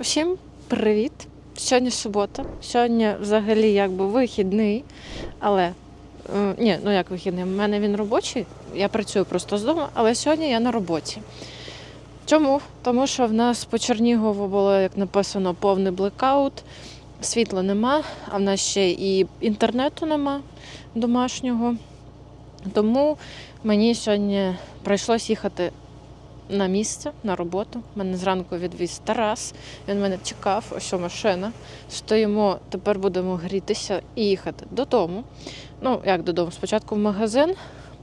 Усім привіт! Сьогодні субота. Сьогодні взагалі якби вихідний, але е, ні, ну як вихідний, у мене він робочий. Я працюю просто з дому, але сьогодні я на роботі. Чому? Тому що в нас по Чернігову було, як написано, повний блекаут, світла нема, а в нас ще і інтернету нема домашнього. Тому мені сьогодні прийшлось їхати на місце, на роботу. Мене зранку відвіз Тарас. Він мене чекав, ось машина. Стоїмо, тепер будемо грітися і їхати додому. Ну, як додому? Спочатку в магазин,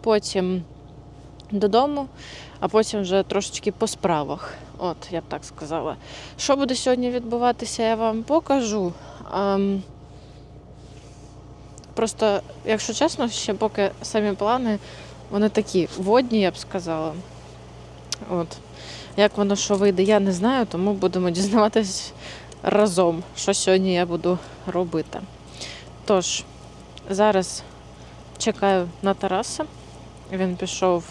потім додому, а потім вже трошечки по справах. От, я б так сказала. Що буде сьогодні відбуватися, я вам покажу. Ем, Просто, якщо чесно, ще поки самі плани, вони такі водні, я б сказала. От. Як воно що вийде, я не знаю, тому будемо дізнаватись разом, що сьогодні я буду робити. Тож, зараз чекаю на Тараса. Він пішов,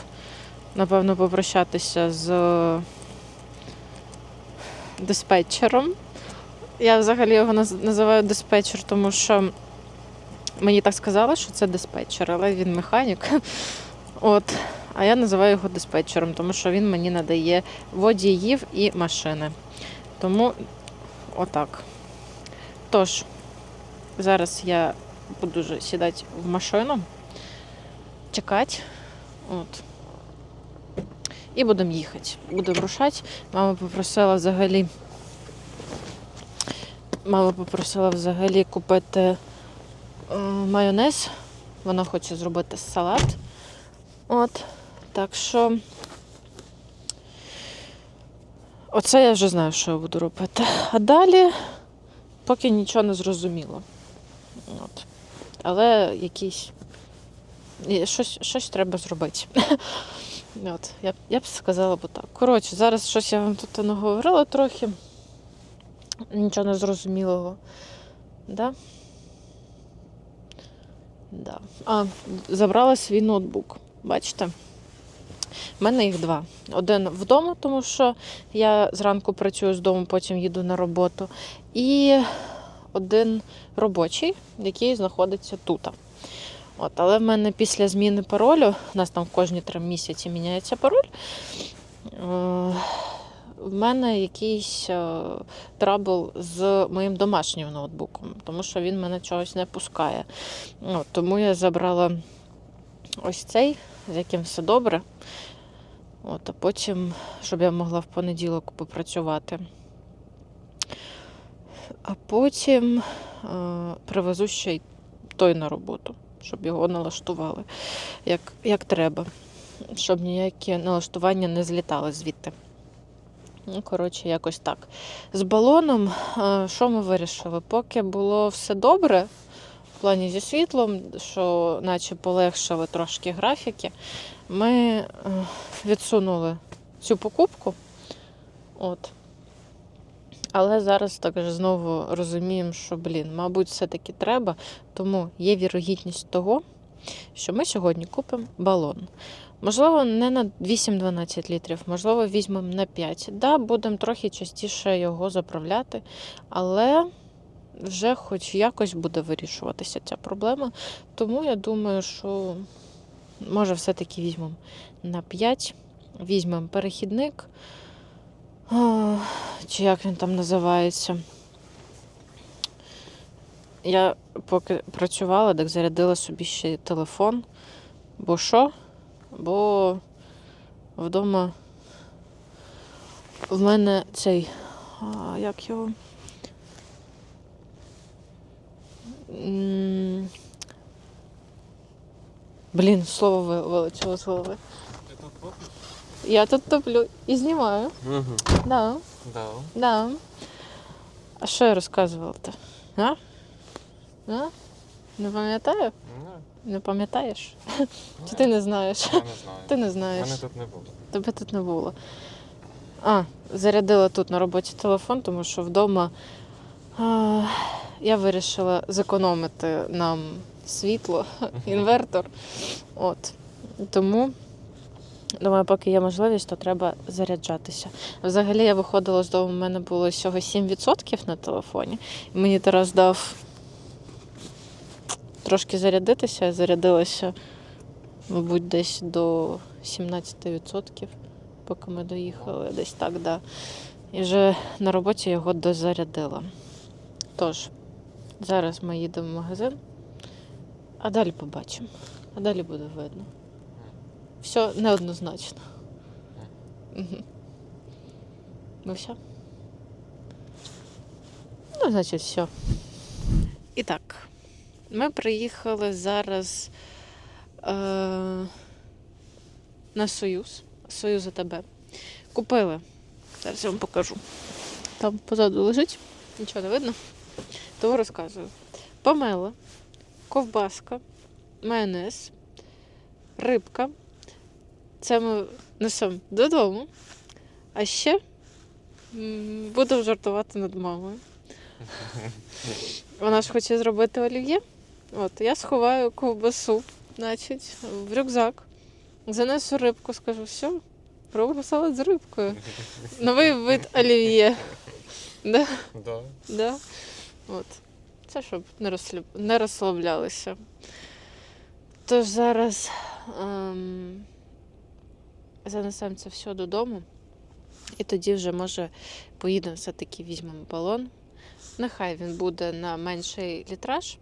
напевно, попрощатися з диспетчером. Я взагалі його називаю диспетчер, тому що мені так сказали, що це диспетчер, але він механік. От. А я називаю його диспетчером, тому що він мені надає водіїв і машини. Тому отак. Тож, зараз я буду сідати в машину, чекати. От. І будемо їхати. Будемо рушати. Мама попросила взагалі. Мама попросила взагалі купити е, майонез. Вона хоче зробити салат. От. Так що. Оце я вже знаю, що я буду робити. А далі поки нічого не зрозуміло. От. Але якісь. Щось, щось треба зробити. От, я, б- я б сказала б так. Коротше, зараз щось я вам тут наговорила трохи. Нічого не зрозумілого. Да? Да. А, забрала свій ноутбук. Бачите? У мене їх два. Один вдома, тому що я зранку працюю з дому, потім їду на роботу. І один робочий, який знаходиться тут. От, але в мене після зміни паролю, у нас там кожні три місяці міняється пароль. е, В мене якийсь е, трабл з моїм домашнім ноутбуком, тому що він мене чогось не пускає. От, тому я забрала ось цей, з яким все добре. От, а потім, щоб я могла в понеділок попрацювати. А потім е, привезу ще й той на роботу, щоб його налаштували як, як треба, щоб ніякі налаштування не злітали звідти. Ну, коротше, якось так. З балоном, е, що ми вирішили? Поки було все добре, плані зі світлом, що наче полегшили трошки графіки, ми е, відсунули цю покупку. От. Але зараз також знову розуміємо, що, блін, мабуть, все-таки треба, тому є вірогідність того, що ми сьогодні купимо балон. Можливо, не на 8-12 літрів, можливо, візьмемо на 5. Да, будемо трохи частіше його заправляти, але вже хоч якось буде вирішуватися ця проблема. Тому я думаю, що може все-таки візьмемо на 5, візьмемо перехідник. Чи як він там називається? Я поки працювала, так зарядила собі ще телефон. Бо що? Бо вдома в мене цей. А, як його? М, Блін, слово ви- вилетіло з голови. Ты тут топишь? Я тут топлю і знімаю. Угу. Да, Да. да. А що я розказувала-то? А? А? Не пам'ятаю? Ну, Не пам'ятаєш? ні, Чи ти не знаєш? Я не знаю. Ти не знаєш. Мене тут не було. Тебе тут не було. А, зарядила тут на роботі телефон, тому що вдома я вирішила зекономити нам світло, інвертор. От. Тому Думаю, поки є можливість, то треба заряджатися. Взагалі я виходила з дому, в мене було всього 7% на телефоні. І мені Тарас дав трошки зарядитися, я зарядилася, мабуть, десь до 17%, поки ми доїхали, десь так, да. І вже на роботі його дозарядила. Тож, зараз ми їдемо в магазин, а далі побачимо. А далі буде видно. Все неоднозначно. Угу. Ну все. Ну, значить, все. І так, ми приїхали зараз е, на Союз. Союз АТБ. Купили. Зараз я вам покажу. Там позаду лежить, нічого не видно. Тому розказую. Помела, ковбаска, майонез, рибка. Це ми несемо додому. А ще будемо жартувати над мамою. Вона ж хоче зробити олів'є. От, я сховаю ковбасу, значить, в рюкзак. Занесу рибку, скажу, все, робимо салат з рибкою. Новий вид олів'є. Да? Да. Да. От. Це щоб не, розслаб... не розслаблялися. Тож зараз ем... занесемо це все додому. І тоді вже, може, поїдемо все-таки візьмемо балон. Нехай він буде на менший літраж,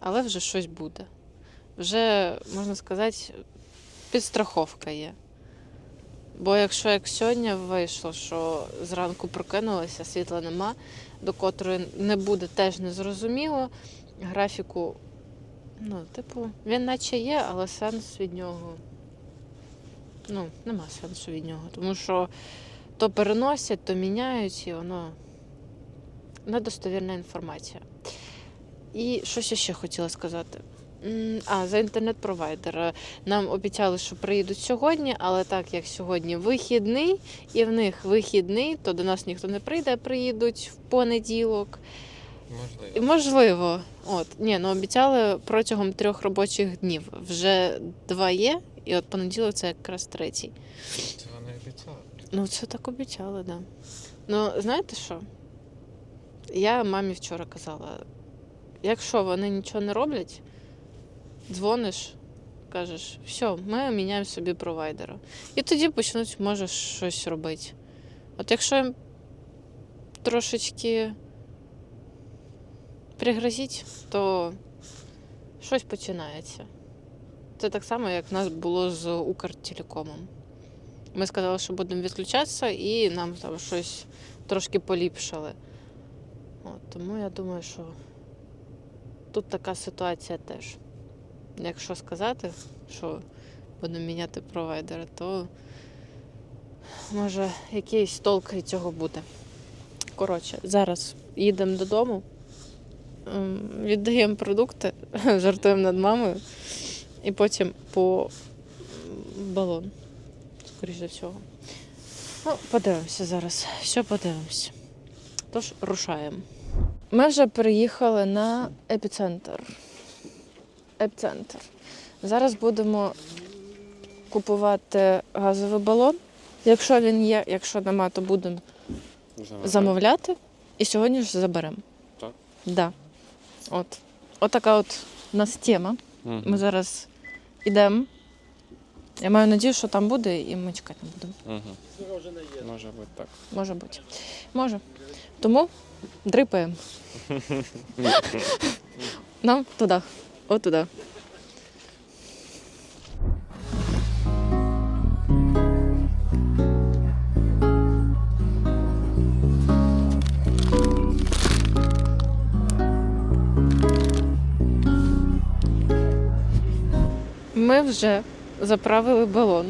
але вже щось буде. Вже, можна сказати, підстраховка є. Бо якщо як сьогодні вийшло, що зранку прокинулася, світла нема, до котрої не буде, теж незрозуміло. Графіку, ну, типу, він наче є, але сенс від нього. Ну, нема сенсу від нього. Тому що то переносять, то міняють, і воно недостовірна інформація. І я ще хотіла сказати. А, за інтернет-провайдер. Нам обіцяли, що приїдуть сьогодні, але так як сьогодні вихідний, і в них вихідний, то до нас ніхто не прийде, а приїдуть в понеділок. Можливо. Можливо, от ні, ну обіцяли протягом трьох робочих днів. Вже два є, і от понеділок це якраз третій. Це вони обіцяли. Ну, це так обіцяли, да. Ну, знаєте що? Я мамі вчора казала: якщо вони нічого не роблять, дзвониш, кажеш, все, ми міняємо собі провайдера. І тоді почнуть, може, щось робити. От якщо трошечки пригрозіть, то щось починається. Це так само, як в нас було з Укртелекомом. Ми сказали, що будемо відключатися, і нам там щось трошки поліпшили. От, тому я думаю, що тут така ситуація теж. Якщо сказати, що будемо міняти провайдера, то може якийсь толк від цього буде. Коротше, зараз їдемо додому, ем, віддаємо продукти, жартуємо над мамою, і потім по балон скоріш за всього. Ну, подивимося зараз. Що подивимося. Тож рушаємо. Ми вже приїхали на епіцентр. Епіцентр. Зараз будемо купувати газовий балон. Якщо він є, якщо нема, то будемо замовляти. І сьогодні ж заберемо. Так? Да. От. Отака от у нас тема. Ми зараз йдемо. Я маю надію, що там буде, і ми чекати не будемо. Угу. Може бути так. Може бути. Може. Тому дрипаємо. Нам туди. От туди. Ми вже заправили балон.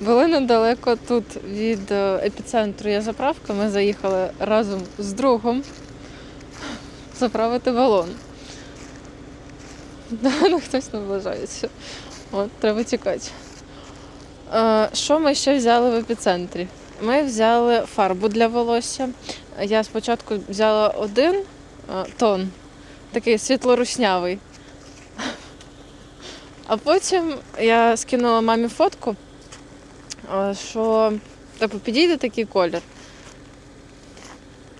Були недалеко тут від е, епіцентру є заправка. Ми заїхали разом з другом заправити балон. Ну, хтось наближається. От, треба тікати. Е, Що ми ще взяли в епіцентрі? Ми взяли фарбу для волосся. Я спочатку взяла один е, тон, такий світлоруснявий. А потім я скинула мамі фотку що типу, підійде такий колір.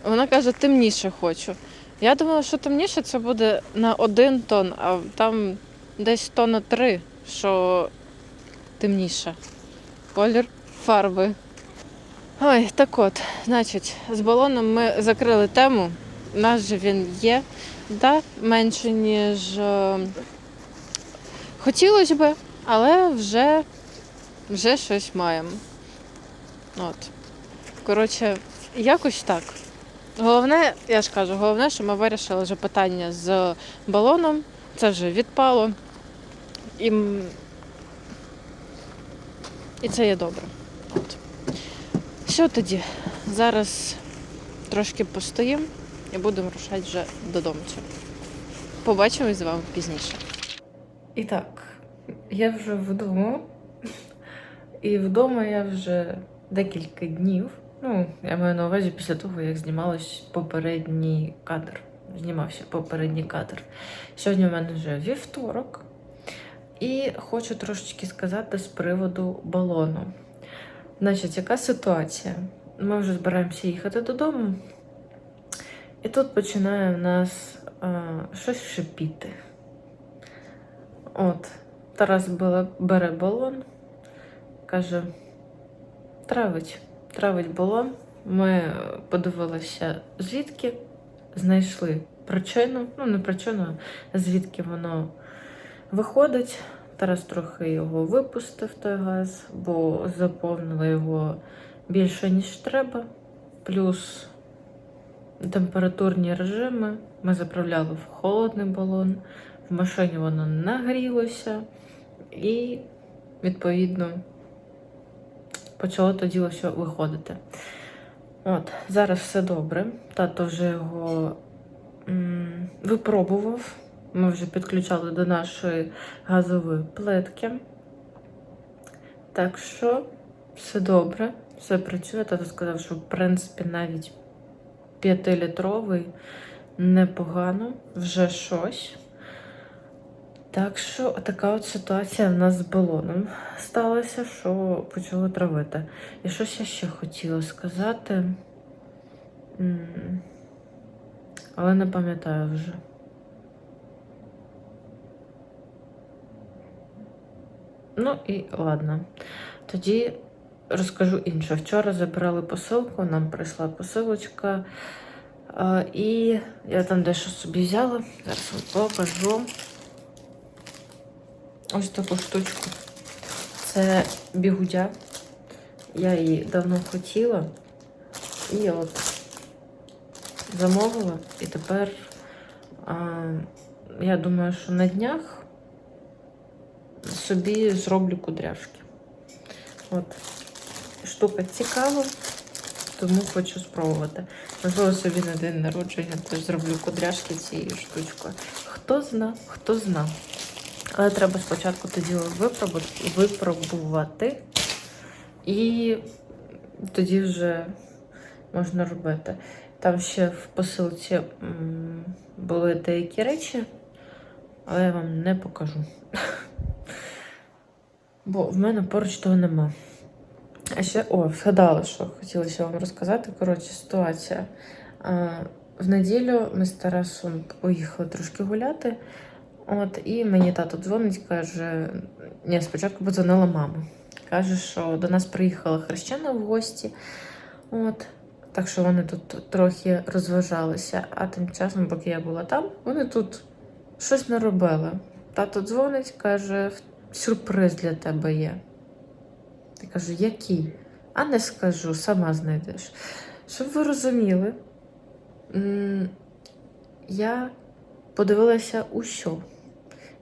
Вона каже, темніше хочу. Я думала, що темніше це буде на один тон, а там десь тона три, що темніше. Колір фарби. Ой, так от, значить, з балоном ми закрили тему. У нас же він є, да, менше, ніж е, хотілося би, але вже, вже щось маємо. От. Коротше, якось так. Головне, я ж кажу, головне, що ми вирішили вже питання з балоном. Це вже відпало. І, і це є добре. От. Що тоді? Зараз трошки постоїмо і будемо рушати вже додому. Побачимось з вами пізніше. І так, я вже вдома. І вдома я вже декілька днів. Ну, я маю на увазі після того, як знімалась попередній кадр. Знімався попередній кадр. Сьогодні в мене вже вівторок. І хочу трошечки сказати з приводу балону. Значить, яка ситуація? Ми вже збираємося їхати додому. І тут починає в нас а, щось шипіти. От, Тарас бере балон, каже: травить, травить балон. Ми подивилися, звідки знайшли причину, ну не причину, а звідки воно виходить. Тарас трохи його випустив той газ, бо заповнили його більше, ніж треба. Плюс температурні режими. Ми заправляли в холодний балон, в машині воно нагрілося і, відповідно, почало тоді ось виходити. От, зараз все добре. Тато вже його м, випробував. Ми вже підключали до нашої газової плитки. Так що все добре, все працює. Тато сказав, що в принципі навіть 5-літровий непогано, вже щось. Так що така от ситуація в нас з балоном сталася, що почало травити. І щось я ще хотіла сказати, але не пам'ятаю вже. Ну і ладно. Тоді розкажу інше. Вчора забирали посилку, нам прийшла посилочка. І я там дещо собі взяла. Зараз вам покажу. Ось таку штучку. Це бігудя. Я її давно хотіла. І от замовила. І тепер а, я думаю, що на днях собі зроблю кудряшки. От. Штука цікава, тому хочу спробувати. Можливо, собі на день народження теж зроблю кудряшки цією штучкою. Хто зна, хто зна. Але треба спочатку тоді випробувати, і тоді вже можна робити. Там ще в посилці були деякі речі, але я вам не покажу. Бо в мене поруч того нема. А ще, о, згадала, що хотілося вам розказати. Коротше, ситуація. В неділю ми з Тарасом поїхали трошки гуляти. От, і мені тато дзвонить, каже: ні, спочатку подзвонила мама. Каже, що до нас приїхала хрещена в гості. От, так що вони тут трохи розважалися. А тим часом, поки я була там, вони тут щось не робили. Тато дзвонить, каже, сюрприз для тебе є. Я кажу, який? А не скажу, сама знайдеш. Щоб ви розуміли, я подивилася у.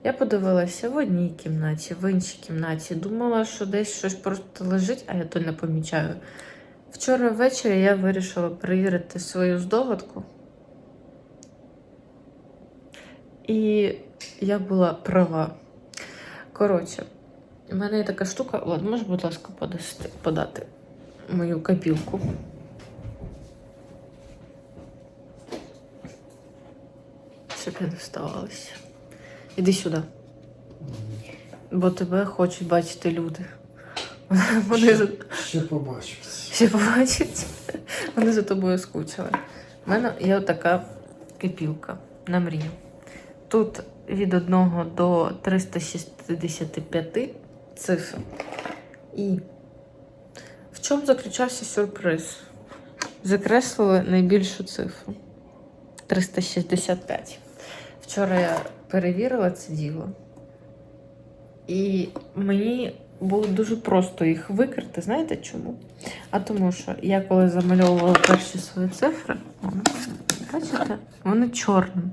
Я подивилася в одній кімнаті, в іншій кімнаті. Думала, що десь щось просто лежить, а я то не помічаю. Вчора ввечері я вирішила перевірити свою здогадку. І я була права. Коротше, у мене є така штука. От, можеш, будь ласка, подасти, подати мою копілку. Щоб я не вставалася. Іди сюди. Бо тебе хочуть бачити люди. Вони за, Ще побачимось. ще побачать. Вони за тобою скучили. У мене є така кипілка на мрію. Тут від 1 до 365 цифр. І в чому заключався сюрприз? Закреслили найбільшу цифру 365. Вчора я перевірила це діло, і мені було дуже просто їх викрити. Знаєте чому? А тому що я коли замальовувала перші свої цифри, бачите, вони чорним.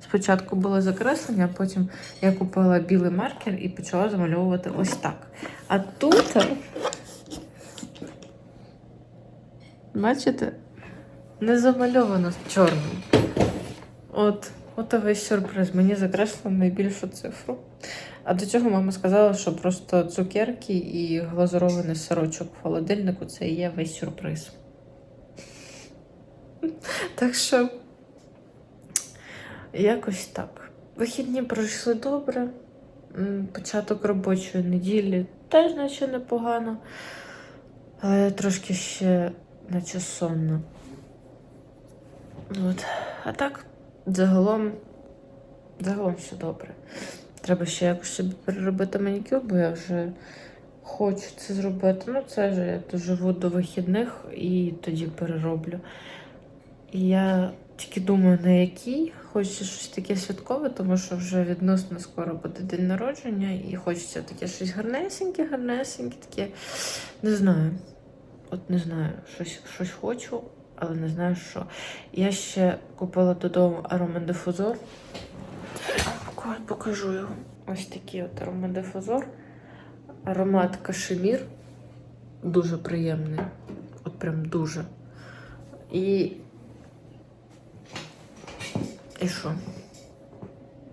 Спочатку було закреслення, а потім я купила білий маркер і почала замальовувати ось так. А тут, бачите, не замальовано чорним. От, от весь сюрприз. Мені закреслили найбільшу цифру. А до цього мама сказала, що просто цукерки і глазурований сирочок в холодильнику це і є весь сюрприз. Так що якось так. Вихідні пройшли добре. Початок робочої неділі теж наче непогано. Але трошки ще наче сонно. От. А так, загалом, загалом все добре. Треба ще якось собі переробити манікюр, бо я вже хочу це зробити. Ну, це ж я доживу до вихідних і тоді перероблю. І я тільки думаю, на який. Хочу щось таке святкове, тому що вже відносно скоро буде день народження, і хочеться таке щось гарнесеньке, гарнесеньке, таке. Не знаю. От не знаю, щось, щось хочу, але не знаю що. Я ще купила додому аромадифузор. Покажу його. Ось такий от аромадифузор. Аромат кашемір. Дуже приємний. От прям дуже. І. І що?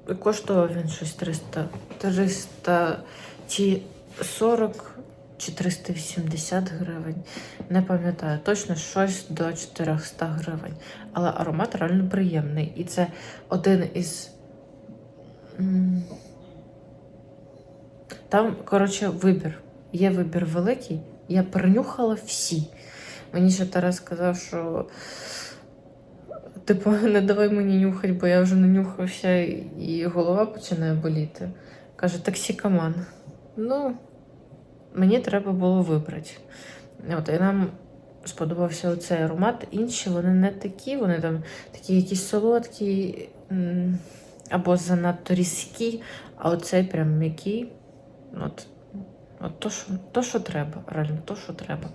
І коштував він щось 300. 300 чи 40 чи 380 гривень. Не пам'ятаю. Точно щось до 400 гривень. Але аромат реально приємний. І це один із. Там, коротше, вибір. Є вибір великий. Я перенюхала всі. Мені ще Тарас сказав, що типу, не давай мені нюхати, бо я вже нанюхався і голова починає боліти. Каже, токсикоман. Ну, мені треба було вибрати. От, і нам сподобався оцей аромат. Інші вони не такі, вони там такі якісь солодкі або занадто різкі, а оцей прям м'який. От, от то, що, то, що треба, реально, то, що треба.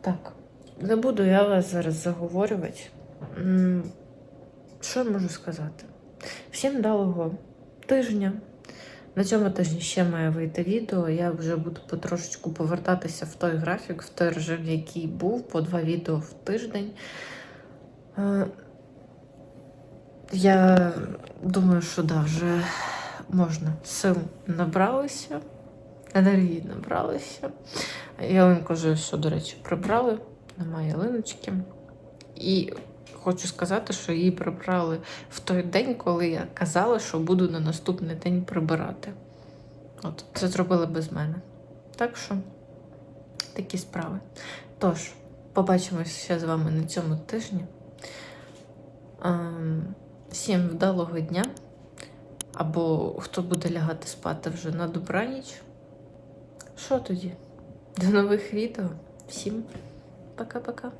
Так, не буду я вас зараз заговорювати. Що я можу сказати? Всім вдалого тижня. На цьому тижні ще має вийти відео. Я вже буду потрошечку повертатися в той графік, в той режим, який був, по два відео в тиждень. Е, Я думаю, що да, вже можна. Сил набралися, енергії набралися. Ялинку вже, що, до речі, прибрали. Немає ялиночки. І хочу сказати, що її прибрали в той день, коли я казала, що буду на наступний день прибирати. От, це зробили без мене. Так що такі справи. Тож, побачимось ще з вами на цьому тижні. Ем, Всім вдалого дня. Або хто буде лягати спати вже на добраніч. Що тоді? До нових відео. Всім пока-пока.